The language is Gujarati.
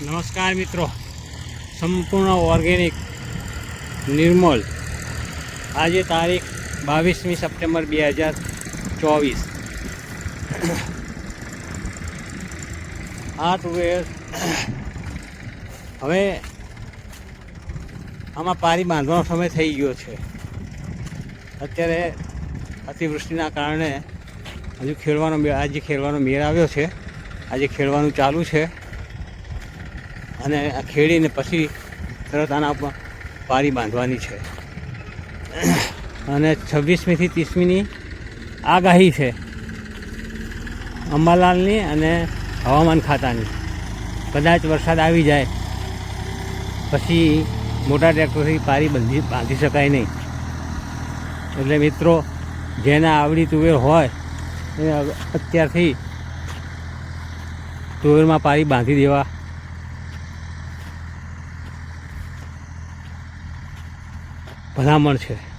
નમસ્કાર મિત્રો. સંપૂર્ણ ઓર્ગેનિક નિર્મલ આજે તારીખ બાવીસમી સપ્ટેમ્બર બે હજાર ચોવીસ. આ ટુવેર હવે આમાં પારી બાંધવાનો સમય થઈ ગયો છે. અત્યારે અતિવૃષ્ટિના કારણે હજુ ખેડવાનો આજે ખેડવાનો મેળ આવ્યો છે. આજે ખેડવાનું ચાલુ છે. અને ખેડીને પછી તરત આના ઉપર પારી બાંધવાની છે. અને છવ્વીસમીથી ત્રીસમીની આગાહી છે. અંબાલાલની અને હવામાન ખાતાની. કદાચ વરસાદ આવી જાય, પછી મોટા ટ્રેક્ટરથી પારી બાંધી બાંધી શકાય નહીં. એટલે મિત્રો, જેને આવડી તુવેર હોય, એ અત્યારથી તુવેરમાં પારી બાંધી દેવા ભલામણ છે.